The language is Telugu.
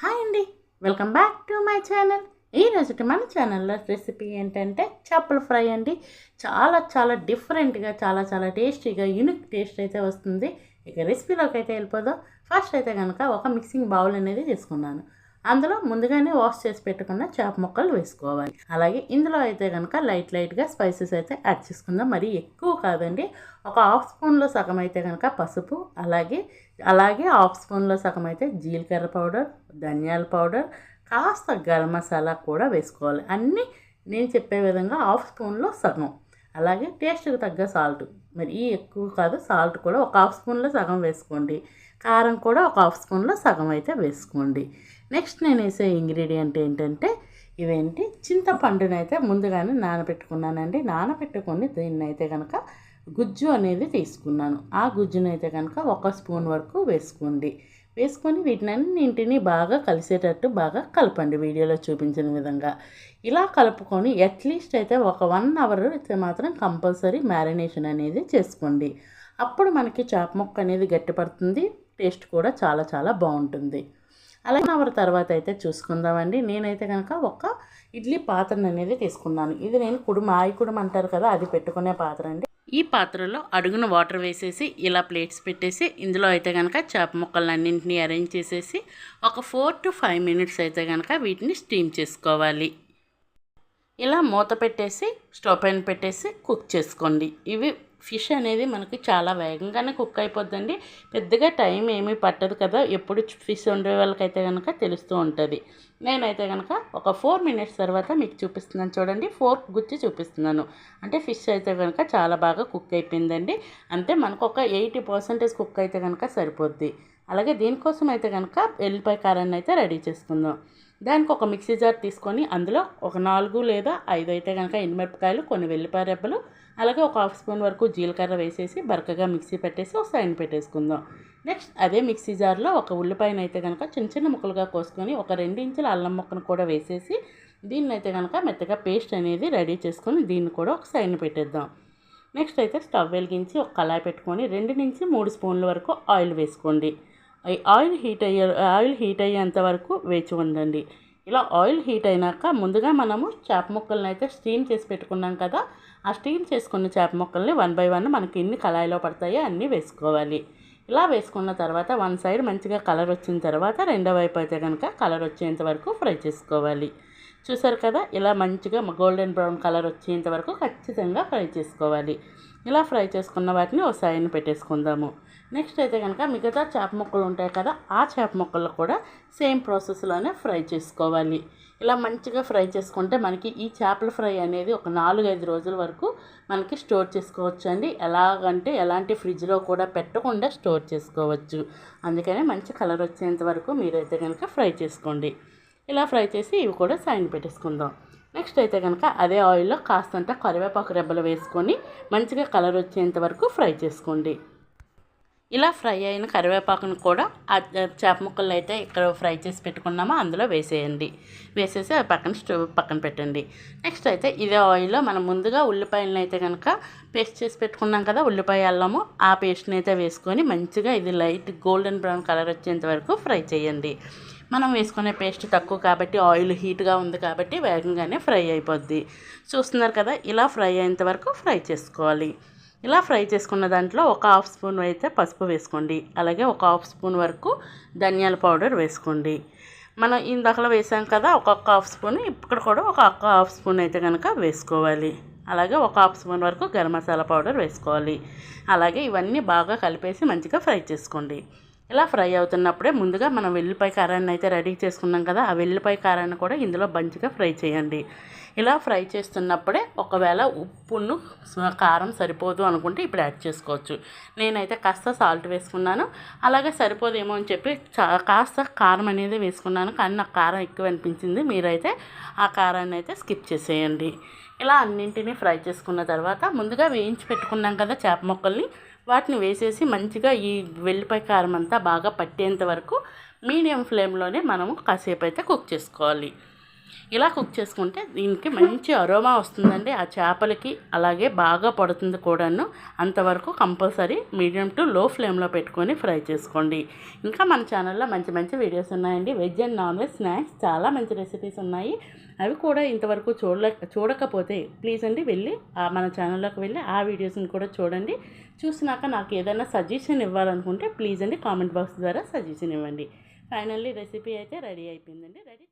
హాయ్ అండి. Welcome back to my channel. ఈ మన ఛానల్లో రెసిపీ ఏంటంటే చేపల ఫ్రై అండి. చాలా చాలా డిఫరెంట్గా చాలా చాలా టేస్టీగా యూనిక్ టేస్ట్ అయితే వస్తుంది. ఇక రెసిపీలోకి అయితే వెళ్ళిపోదాం. ఫస్ట్ అయితే కనుక ఒక మిక్సింగ్ బౌల్ అనేది తీసుకున్నాను. అందులో ముందుగానే వాష్ చేసి పెట్టుకున్న చేప ముక్కలు వేసుకోవాలి. అలాగే ఇందులో అయితే కనుక లైట్ లైట్గా స్పైసెస్ అయితే యాడ్ చేసుకుందాం. మరి ఎక్కువ కాదండి ఒక హాఫ్ స్పూన్లో సగం అయితే కనుక పసుపు అలాగే అలాగే హాఫ్ స్పూన్లో సగం అయితే జీలకర్ర పౌడర్ ధనియాల పౌడర్ కాస్త గరం మసాలా కూడా వేసుకోవాలి. అన్నీ నేను చెప్పే విధంగా హాఫ్ స్పూన్లో సగం. అలాగే టేస్ట్కి తగ్గ సాల్ట్. మరి ఈ ఎక్కువ కాదు సాల్ట్ కూడా ఒక హాఫ్ స్పూన్లో సగం వేసుకోండి. కారం కూడా ఒక హాఫ్ స్పూన్లో సగం అయితే వేసుకోండి. నెక్స్ట్ నేను వేసే ఇంగ్రీడియంట్ ఏంటంటే ఇవేంటి? చింతపండునైతే ముందుగానే నానబెట్టుకున్నానండి. నానబెట్టుకొని దీన్ని అయితే కనుక గుజ్జు అనేది తీసుకున్నాను. ఆ గుజ్జునైతే కనుక ఒక స్పూన్ వరకు వేసుకోండి. వేసుకొని వీటినన్నింటినీ బాగా కలిసేటట్టు బాగా కలపండి వీడియోలో చూపించిన విధంగా. ఇలా కలుపుకొని అట్లీస్ట్ అయితే ఒక వన్ అవర్ అయితే మాత్రం కంపల్సరీ మ్యారినేషన్ అనేది చేసుకోండి. అప్పుడు మనకి చేప ముక్క అనేది గట్టిపడుతుంది టేస్ట్ కూడా చాలా చాలా బాగుంటుంది. అలాగే అవర్ తర్వాత అయితే చూసుకుందామండి. నేనైతే కనుక ఒక ఇడ్లీ పాత్రను అనేది తీసుకున్నాను. ఇది నేను కుడుమ ఆయి కుడుమ అంటారు కదా అది పెట్టుకునే పాత్ర అండి. ఈ పాత్రలో అడుగున వాటర్ వేసేసి ఇలా ప్లేట్స్ పెట్టేసి ఇందులో అయితే కనుక చేప ముక్కలన్నింటినీ అరేంజ్ చేసేసి ఒక ఫోర్ టు ఫైవ్ మినిట్స్ అయితే కనుక వీటిని స్టీమ్ చేసుకోవాలి. ఇలా మూత పెట్టేసి స్టవ్ పైన పెట్టేసి కుక్ చేసుకోండి. ఇవి ఫిష్ అనేది మనకి చాలా వేగంగానే కుక్ అయిపోద్దండి. పెద్దగా టైం ఏమీ పట్టదు కదా ఎప్పుడు ఫిష్ వండే వాళ్ళకైతే కనుక తెలుస్తూ ఉంటుంది. నేనైతే కనుక ఒక ఫోర్ మినిట్స్ తర్వాత మీకు చూపిస్తున్నాను చూడండి ఫోర్ గుచ్చి చూపిస్తున్నాను. అంటే ఫిష్ అయితే కనుక చాలా బాగా కుక్ అయిపోయిందండి. అంటే మనకు ఒక ఎయిటీ పర్సెంటేజ్ కుక్ అయితే కనుక సరిపోద్ది. అలాగే దీనికోసం అయితే కనుక ఎల్లిపాయ కారాన్ని అయితే రెడీ చేసుకుందాం. దానికి ఒక మిక్సీ జార్ తీసుకొని అందులో ఒక నాలుగు లేదా ఐదు అయితే కనుక ఎండుమిరపకాయలు కొన్ని వెల్లిపాయ రెబ్బలు అలాగే ఒక హాఫ్ స్పూన్ వరకు జీలకర్ర వేసేసి బరకగా మిక్సీ పెట్టేసి ఒక సైన్ పెట్టేసుకుందాం. నెక్స్ట్ అదే మిక్సీ జార్లో ఒక ఉల్లిపాయను అయితే కనుక చిన్న చిన్న ముక్కలుగా కోసుకొని ఒక రెండు ఇంచుల అల్లం ముక్కను కూడా వేసేసి దీన్ని అయితే కనుక మెత్తగా పేస్ట్ అనేది రెడీ చేసుకొని దీన్ని కూడా ఒక సైన్ పెట్టేద్దాం. నెక్స్ట్ అయితే స్టవ్ వెలిగించి ఒక కళాయి పెట్టుకొని రెండు నుంచి మూడు స్పూన్ల వరకు ఆయిల్ వేసుకోండి. ఆయిల్ హీట్ అయ్యే ఆయిల్ హీట్ అయ్యేంత వరకు వేచి ఉండండి. ఇలా ఆయిల్ హీట్ అయినాక ముందుగా మనము చేప ముక్కలను అయితే స్టీమ్ చేసి పెట్టుకున్నాం కదా ఆ స్టీమ్ చేసుకున్న చేప ముక్కల్ని వన్ బై వన్ మనకి ఎన్ని కళాయిలో పడతాయో అన్నీ వేసుకోవాలి. ఇలా వేసుకున్న తర్వాత వన్ సైడ్ మంచిగా కలర్ వచ్చిన తర్వాత రెండో వైపు అయితే కనుక కలర్ వచ్చేంత వరకు ఫ్రై చేసుకోవాలి. చూసారు కదా ఇలా మంచిగా గోల్డెన్ బ్రౌన్ కలర్ వచ్చేంత వరకు ఖచ్చితంగా ఫ్రై చేసుకోవాలి. ఇలా ఫ్రై చేసుకున్న వాటిని ఒక సైడ్ని పెట్టేసుకుందాము. నెక్స్ట్ అయితే కనుక మిగతా చేప ముక్కలు ఉంటాయి కదా ఆ చేప ముక్కలు కూడా సేమ్ ప్రాసెస్లోనే ఫ్రై చేసుకోవాలి. ఇలా మంచిగా ఫ్రై చేసుకుంటే మనకి ఈ చేపల ఫ్రై అనేది ఒక నాలుగైదు రోజుల వరకు మనకి స్టోర్ చేసుకోవచ్చు అండి ఎలాగంటే ఎలాంటి ఫ్రిడ్జ్లో కూడా పెట్టకుండా స్టోర్ చేసుకోవచ్చు. అందుకనే మంచి కలర్ వచ్చేంత వరకు మీరైతే కనుక ఫ్రై చేసుకోండి. ఇలా ఫ్రై చేసి ఇవి కూడా సైన్ పెట్టేసుకుందాం. నెక్స్ట్ అయితే కనుక అదే ఆయిల్లో కాస్తంత కరివేపాకు రెబ్బలు వేసుకొని మంచిగా కలర్ వచ్చేంత వరకు ఫ్రై చేసుకోండి. ఇలా ఫ్రై అయిన కరివేపాకును కూడా ఆ చేప ముక్కలు అయితే ఇక్కడ ఫ్రై చేసి పెట్టుకున్నామో అందులో వేసేయండి. వేసేసి అది పక్కన స్టవ్ పక్కన పెట్టండి. నెక్స్ట్ అయితే ఇదే ఆయిల్లో మనం ముందుగా ఉల్లిపాయలను అయితే కనుక పేస్ట్ చేసి పెట్టుకున్నాం కదా ఉల్లిపాయ అల్లము ఆ పేస్ట్ని అయితే వేసుకొని మంచిగా ఇది లైట్ గోల్డెన్ బ్రౌన్ కలర్ వచ్చేంత వరకు ఫ్రై చేయండి. మనం వేసుకునే పేస్ట్ తక్కువ కాబట్టి ఆయిల్ హీట్గా ఉంది కాబట్టి వేగంగానే ఫ్రై అయిపోద్ది. చూస్తున్నారు కదా ఇలా ఫ్రై అయ్యేంత వరకు ఫ్రై చేసుకోవాలి. ఇలా ఫ్రై చేసుకున్న దాంట్లో ఒక హాఫ్ స్పూన్ అయితే పసుపు వేసుకోండి. అలాగే ఒక హాఫ్ స్పూన్ వరకు ధనియాల పౌడర్ వేసుకోండి. మనం ఇందాకలో వేసాం కదా ఒక్కొక్క హాఫ్ స్పూన్ ఇక్కడ కూడా ఒక హాఫ్ స్పూన్ అయితే కనుక వేసుకోవాలి. అలాగే ఒక హాఫ్ స్పూన్ వరకు గరం మసాలా పౌడర్ వేసుకోవాలి. అలాగే ఇవన్నీ బాగా కలిపేసి మంచిగా ఫ్రై చేసుకోండి. ఇలా ఫ్రై అవుతున్నప్పుడే ముందుగా మనం వెల్లిపాయ కారాన్ని అయితే రెడీ చేసుకున్నాం కదా ఆ వెల్లిపాయ కారాన్ని కూడా ఇందులో మంచిగా ఫ్రై చేయండి. ఇలా ఫ్రై చేస్తున్నప్పుడే ఒకవేళ ఉప్పును కారం సరిపోదు అనుకుంటే ఇప్పుడు యాడ్ చేసుకోవచ్చు. నేనైతే కాస్త సాల్ట్ వేసుకున్నాను. అలాగే సరిపోదేమో అని చెప్పి కాస్త కారం అనేది వేసుకున్నాను. కానీ నాకు కారం ఎక్కువ అనిపించింది. మీరైతే ఆ కారాన్ని అయితే స్కిప్ చేసేయండి. ఇలా అన్నింటినీ ఫ్రై చేసుకున్న తర్వాత ముందుగా వేయించి పెట్టుకున్నాం కదా చేప ముక్కల్ని. వాటిని వేసేసి మంచిగా ఈ వెల్లిపాయ కారం అంతా బాగా పట్టేంత వరకు మీడియం ఫ్లేమ్లోనే మనము కాసేపు అయితే కుక్ చేసుకోవాలి. ఇలా కుక్ చేసుకుంటే దీనికి మంచి అరోమా వస్తుందండి. ఆ చేపలకి అలాగే బాగా పడుతుంది కూడాను. అంతవరకు కంపల్సరీ మీడియం టు లో ఫ్లేమ్లో పెట్టుకొని ఫ్రై చేసుకోండి. ఇంకా మన ఛానల్లో మంచి మంచి వీడియోస్ ఉన్నాయండి. Veg and non veg snacks చాలా మంచి రెసిపీస్ ఉన్నాయి. అవి కూడా ఇంతవరకు చూడలే చూడకపోతే ప్లీజ్ అండి వెళ్ళి ఆ మన ఛానల్లోకి వెళ్ళి ఆ వీడియోస్ని కూడా చూడండి. చూసినాక నాకు ఏదైనా సజెషన్ ఇవ్వాలనుకుంటే ప్లీజ్ అండి కామెంట్ బాక్స్ ద్వారా సజెషన్ ఇవ్వండి. ఫైనల్లీ రెసిపీ అయితే రెడీ అయిపోయిందండి. రెడీ